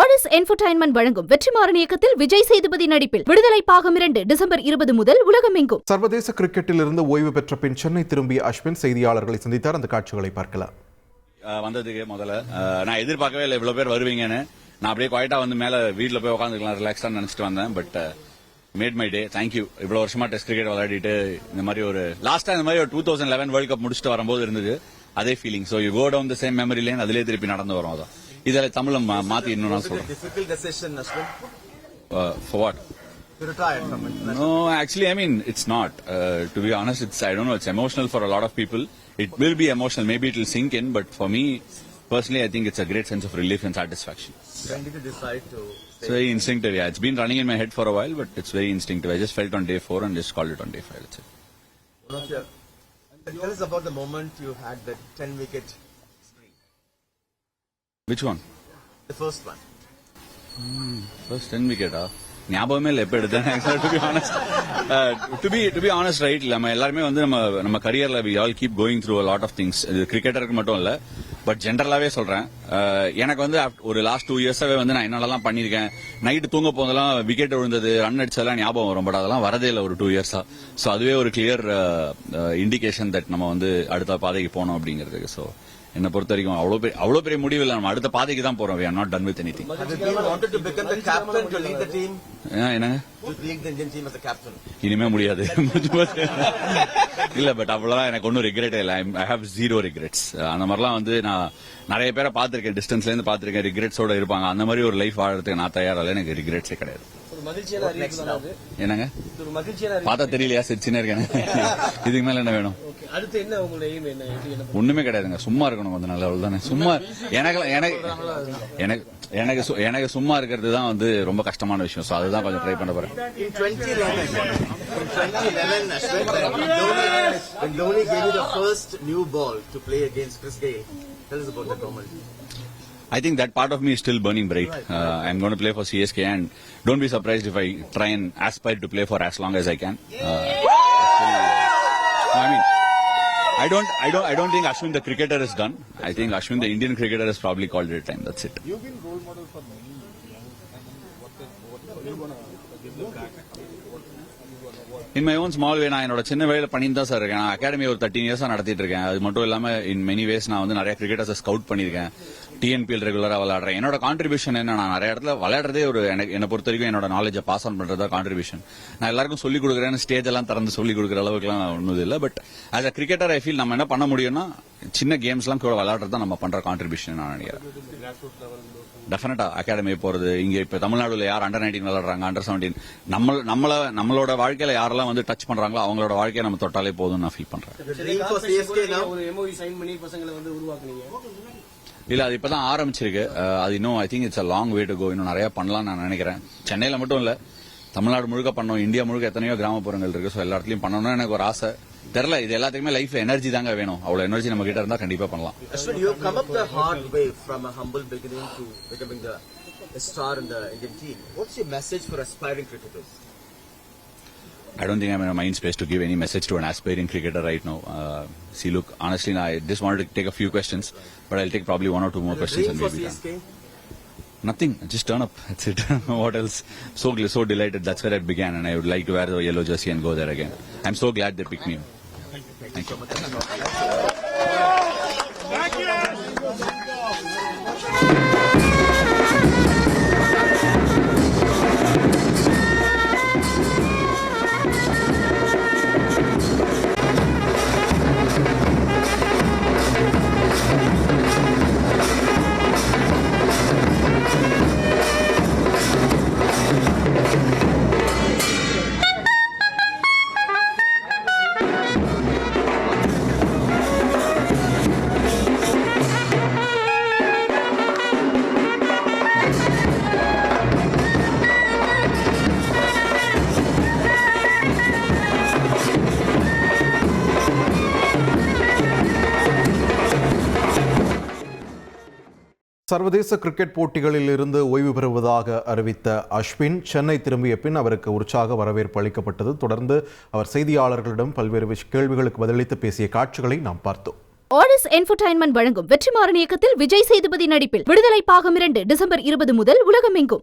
Aries entertainment வழங்கும் வெற்றிமாறன் இயக்கத்தில் விஜய் சேதுபதி நடிப்பில் விடுதலை பாகம் இரண்டு டிசம்பர் இருபது முதல் உலகமெங்கும். சர்வதேச கிரிக்கெட்டில் இருந்து ஓய்வு பெற்ற பின் சென்னை திரும்பிய அஸ்வின் செய்தியாளர்களை சந்தித்தார். அந்த காட்சிகளை பார்க்கலாம். வந்ததுக்கு முதல்ல நான் எதிர்பார்க்கவே இல்லை இவ்வளவு பேர் வருவீங்கன்னு. நான் அப்படியே குவாய்ட்டா வந்து மேல வீட்ல போய் உட்காந்துக்கலாம் ரிலாக்ஸா நினைச்சிட்டு வந்தேன். But made my day thank you இவ்வளவு வருஷமா டெஸ்ட் கிரிக்கெட் விளையாடிட்டு இந்த மாதிரி ஒரு லாஸ்டா இந்த மாதிரி ஒரு two thousand eleven world cup முடிச்சுட்டு வரும்போது இருந்தது அதே feeling so you go down the same memory lane அதிலே திருப்பி நடந்து வரும். அதான். இதில் தமிழ்ல மா- மாத்தி இன்னும் நான் சொல்றேன் difficult decision, Ashwin, for what to retire from it. No, actually, I mean, it's not. Uh, to be honest, it's, I don't know, it's emotional for a lot of people. It will be emotional. Maybe it will sink in, but for me, personally, I think it's a great sense of relief and satisfaction. When did you decide to It's very instinctive, yeah. It's been running in my head for a while, but it's very instinctive. I just felt on day four and just called it on day five. That's it. one of your tell us about the moment you had that 10 wicket spree. Which one? The first one. First 10 wicket, ah. ஞாபகமே இல்லை எப்போ எடுத்தேன் to be honest to be to be honest right நம்ம எல்லாருமே வந்து நம்ம நம்ம கரியர்ல we all keep going through lot of things இது கிரிக்கெட்டருக்கு மட்டும் இல்ல பட் ஜென்ரலாவே சொல்றேன் அஹ், எனக்கு வந்து ஒரு லாஸ்ட் டூ இயர்ஸாவே வந்து நான் என்னெல்லாம் பண்ணிருக்கேன் நைட்டு தூங்க போதெல்லாம் விக்கெட் விழுந்தது ரன் அடிச்சதெல்லாம் ஞாபகம் வரும் பட் அதெல்லாம் வரதே இல்லை ஒரு டூ இயர்ஸா ஸோ அதுவே ஒரு கிளியர் இண்டிகேஷன் தட் நம்ம வந்து அடுத்த பாதைக்கு போனோம் அப்படிங்கிறதுக்கு ஸோ என்னை பொறுத்த வரைக்கும் அவ்வளோ பெரிய அவ்வளோ பெரிய முடிவு இல்லை. நம்ம அடுத்த பாதைக்கு தான் போறோம். We are not done with any thing Have you been wanted to become the captain to lead the team? என்னங்க? To lead the Indian team as a captain? இனிமே முடியாது. இல்ல பட் அவ்வளவுதான். எனக்கு ஒன்றும் ரிக்ரெட் இல்லை. ஐ ஹேவ் ஜீரோ ரிக்ரெட்ஸ் அந்த மாதிரிலாம் வந்து நான் நிறைய பேரை பார்த்திருக்கேன். டிஸ்டன்ஸ்ல இருந்து பார்த்திருக்கேன். ரிக்ரெட்ஸோட இருப்பாங்க. அந்த மாதிரி ஒரு லைஃப் வாழறதுக்கு நான் தயாரில்லை எனக்கு ரிக்ரெட்ஸே கிடையாது. என்னங்க? பார்த்தா தெரியலையா? சிரிச்சுனே இருக்கேன். இதுக்கு மேல என்ன வேணும்? ஒண்ணுமே கிடையாதுங்க. சும்மா இருக்கணும் கொஞ்சம் நல்ல தானே சும்மா எனக்கு எனக்கு எனக்கு எனக்கு சு- எனக்கு சும்மா இருக்கிறது தான் வந்து ரொம்ப கஷ்டமான விஷயம். ஸோ அதுதான் கொஞ்சம் ட்ரை பண்ண போறேன். In 2011, in 2011, Ashwin, when Dhoni, when Dhoni gave you the first new ball to play against Chris Gayle, tell us about that moment. I think that part of me is still burning bright. Uh, I'm going to play for CSK, and don't be surprised if I try and aspire to play for as long as I can. Uh, still, I mean, I don't, I don't, I don't think Ashwin the cricketer is done. I think Ashwin the Indian cricketer has probably called it time. That's it. In my own small way நான் என்னோட சின்ன வேலையில பண்ணிட்டு தான் sir இருக்கேன் நான் academy ஒரு thirteen இயர்ஸா நடத்திட்டு இருக்கேன் அது மட்டும் இல்லாம இன் மெனி வேஸ் நான் வந்து நிறைய கிரிக்கெட்டர்ஸ் ஸ்கவுட் பண்ணியிருக்கேன் டிஎன்பிஎல் ரெகுலரா விளையாடுறேன். என்னோட கான்ட்ரிபியூஷன் என்ன நான் நிறைய இடத்துல விளையாடுறதே ஒரு எனக்கு என்னை பொறுத்த வரைக்கும் என்னோட நாலேஜை பாஸ் ஆன் பண்றதா கான்ட்ரிபியூஷன் நான் எல்லாருக்கும் சொல்லிக் கொடுக்குறேன் ஸ்டேஜ் எல்லாம் திறந்து சொல்லிக் கொடுக்குற அளவுக்குலாம் ஒன்றும் இல்லை. But as a cricketer I feel நம்ம என்ன பண்ண முடியும்னா சின்ன கேம்ஸ்லாம் கூட விளையாடுறது தான் நம்ம பண்ற கான்ட்ரிபியூஷன் நான் நினைக்கிறேன். டெஃபினட்டா அகாடமி போறது இங்க இப்ப தமிழ்நாடுல யார் அண்டர் நைன்டீன் விளையாடுறாங்க அண்டர் செவன்டீன் நம்ம நம்மள நம்மளோட வாழ்க்கையில யாரெல்லாம் வந்து டச் பண்றாங்களோ அவங்களோட வாழ்க்கையை நம்ம தொட்டாலே போதும்னு நான் ஃபீல் பண்றேன். இல்ல அது இப்பதான் ஆரம்பிச்சிருக்கு. அது இன்னும் I think it's a long way to go இன்னும் நிறைய பண்ணலாம் நான் நினைக்கிறேன். சென்னையில மட்டும் இல்ல தமிழ்நாடு முழுக்க பண்ணோம் இந்தியா முழுக்க எத்தனையோ கிராமப்புறங்கள் இருக்கு. ஸோ எல்லாத்துலயும் பண்ணணும்னு எனக்கு ஒரு ஆசை. தெரியல இது எல்லாத்துக்குமே லைஃப் எனர்ஜி தாங்க வேணும். அவ்வளவு எனர்ஜி நம்ம கிட்ட இருந்தா கண்டிப்பா பண்ணலாம். Ashwin, you have come up the hard a humble beginning to becoming the star in the Indian team. What's your message for aspiring cricketers? I don't think I'm in a mind space to give any message to an aspiring cricketer right now. Uh, see, look, honestly, I just wanted to take a few questions, but I'll take probably one or two more questions and done. Nothing. Just turn up. That's it. what else? So so delighted. That's where it began, and I would like to wear the yellow jersey and go there again. I'm so glad they picked me. up. Thank you. சர்வதேச cricket போட்டிகளில் இருந்து ஓய்வு பெறுவதாக அறிவித்த அஸ்வின் சென்னை திரும்பிய பின் அவருக்கு உற்சாக வரவேற்பு அளிக்கப்பட்டது. தொடர்ந்து அவர் செய்தியாளர்களிடம் பல்வேறு கேள்விகளுக்கு பதிலளித்து பேசிய காட்சிகளை நாம் பார்த்தோம். ஆரிஸ் என்டர்டைன்மெண்ட் வழங்கும் வெற்றிமாறன் இயக்கத்தில் விஜய் சேதுபதி நடிப்பில் விடுதலை பாகம் இரண்டு டிசம்பர் இருபது முதல் உலகமெங்கும்.